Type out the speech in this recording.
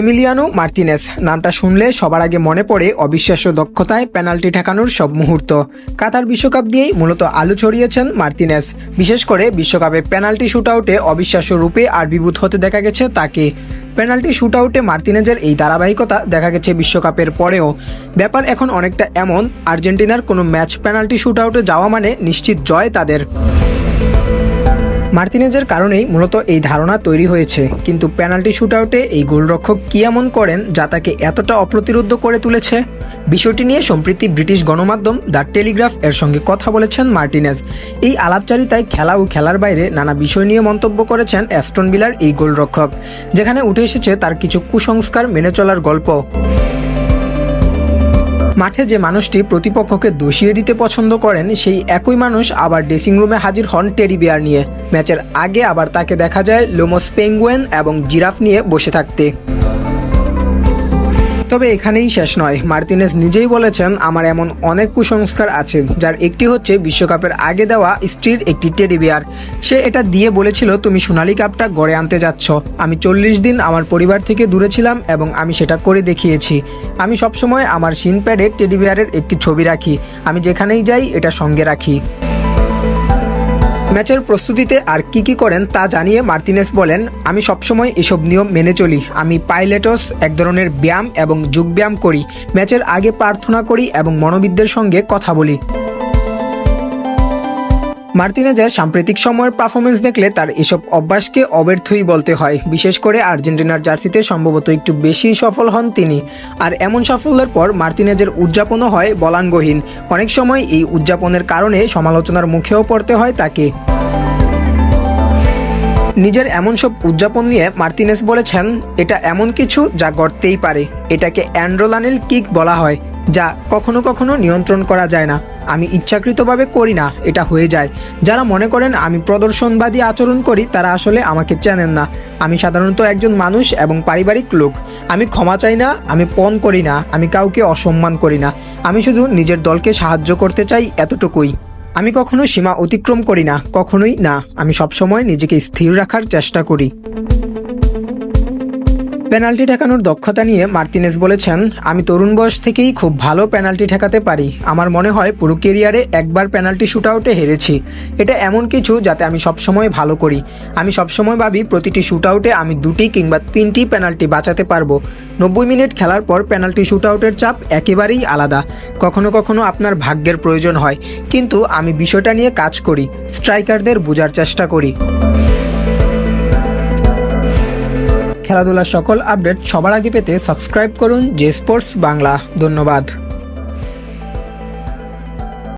Emiliano Martinez. নামটা শুনলে সবার আগে মনে পড়ে অবিশ্বাস্য দক্ষতায় পেনাল্টি ঠেকানোর সব মুহূর্ত। কাতার বিশ্বকাপ দিয়েই মূলত আলু ছড়িয়েছেন মার্টিনেস। বিশেষ করে বিশ্বকাপে পেনাল্টি শুটআউটে অবিশ্বাস্য রূপে আবির্ভূত হতে দেখা গেছে তাকে। পেনাল্টি শুটআউটে মার্টিনেজের এই ধারাবাহিকতা দেখা গেছে বিশ্বকাপের পরেও। ব্যাপার এখন অনেকটা এমন, আর্জেন্টিনার কোনো ম্যাচ পেনাল্টি শুটআউটে যাওয়া মানে নিশ্চিত জয় তাদের। মার্তিনেজের কারণেই মূলত এই ধারণা তৈরি হয়েছে। কিন্তু পেনাল্টি শুটআউটে এই গোলরক্ষক কি এমন করেন যা তাকে এতটা অপ্রতিরোধ করে তুলেছে? বিষয়টি নিয়ে সম্প্রতি ব্রিটিশ গণমাধ্যম দ্য টেলিগ্রাফ এর সঙ্গে কথা বলেছেন মার্টিনেজ। এই আলাপচারিতায় খেলা ও খেলার বাইরে নানা বিষয় নিয়ে মন্তব্য করেছেন অ্যাস্টন বিলার এই গোলরক্ষক, যেখানে উঠে এসেছে তার কিছু কুসংস্কার মেনে চলার গল্প। মাঠে যে মানুষটি প্রতিপক্ষকে দোষিয়ে দিতে পছন্দ করেন, সেই একই মানুষ আবার ড্রেসিং রুমে হাজির হন টেডি বিয়ার নিয়ে। ম্যাচের আগে আবার তাকে দেখা যায় লোমোস পেঙ্গুয়েন এবং জিরাফ নিয়ে বসে থাকতে। তবে এখানেই শেষ নয়। মার্তিনেজ নিজেই বলেছেন, আমার এমন অনেক কুসংস্কার আছে, যার একটি হচ্ছে বিশ্বকাপের আগে দেওয়া স্ত্রীর একটি টেডি বিয়ার। সে এটা দিয়ে বলেছিল, তুমি সোনালি কাপটা গড়ে আনতে যাচ্ছ। আমি চল্লিশ দিন আমার পরিবার থেকে দূরে ছিলাম এবং আমি সেটা করে দেখিয়েছি। আমি সবসময় আমার সিন প্যাডে টেডি বিয়ারের একটি ছবি রাখি। আমি যেখানেই যাই, এটা সঙ্গে রাখি। ম্যাচের প্রস্তুতিতে আর কি কি করেন তা জানিয়ে মার্তিনেস বলেন, আমি সবসময় এসব নিয়ম মেনে চলি। আমি পাইলেটস এক ধরনের ব্যায়াম এবং যোগব্যায়াম করি। ম্যাচের আগে প্রার্থনা করি এবং মনোবিদদের সঙ্গে কথা বলি। মার্তিনেজের সাম্প্রতিক সময়ের পারফরমেন্স দেখলে তার এসব অভ্যাসকে অব্যর্থই বলতে হয়। বিশেষ করে আর্জেন্টিনার জার্সিতে সম্ভবত একটু বেশি সফল হন তিনি। আর এমন সাফল্যের পর মার্তিনেজের উদযাপনও হয় বলাঙ্গহীন। অনেক সময় এই উদযাপনের কারণে সমালোচনার মুখেও পড়তে হয় তাকে। নিজের এমন সব উদযাপন নিয়ে মার্তিনেস বলেছেন, এটা এমন কিছু যা গড়তেই পারে। এটাকে অ্যান্ড্রোলানিল কিক বলা হয়, যা কখনো কখনো নিয়ন্ত্রণ করা যায় না। আমি ইচ্ছাকৃতভাবে করি না, এটা হয়ে যায়। যারা মনে করেন আমি প্রদর্শনবাদী আচরণ করি, তারা আসলে আমাকে চেনেন না। আমি সাধারণত একজন মানুষ এবং পারিবারিক লোক। আমি ক্ষমা চাই না, আমি পণ করি না, আমি কাউকে অসম্মান করি না। আমি শুধু নিজের দলকে সাহায্য করতে চাই এতটুকুই। আমি কখনো সীমা অতিক্রম করি না, কখনোই না। আমি সবসময় নিজেকে স্থির রাখার চেষ্টা করি। পেনাল্টি ঠেকানোর দক্ষতা নিয়ে মার্তিনেস বলেছেন, আমি তরুণ বয়স থেকেই খুব ভালো পেনাল্টি ঠেকাতে পারি। আমার মনে হয় পুরো কেরিয়ারে একবার পেনাল্টি শ্যুট আউটে হেরেছি। এটা এমন কিছু যাতে আমি সবসময় ভালো করি। আমি সবসময় ভাবি প্রতিটি শ্যুট আউটে আমি দুটি কিংবা তিনটি পেনাল্টি বাঁচাতে পারব। নব্বই মিনিট খেলার পর পেনাল্টি শ্যুট আউটের চাপ একেবারেই আলাদা। কখনো কখনো আপনার ভাগ্যের প্রয়োজন হয়। কিন্তু আমি বিষয়টা নিয়ে কাজ করি, স্ট্রাইকারদের বোঝার চেষ্টা করি। খেলাধুলার সকল আপডেট সবার আগে পেতে সাবস্ক্রাইব করুন জে স্পোর্টস বাংলা। ধন্যবাদ।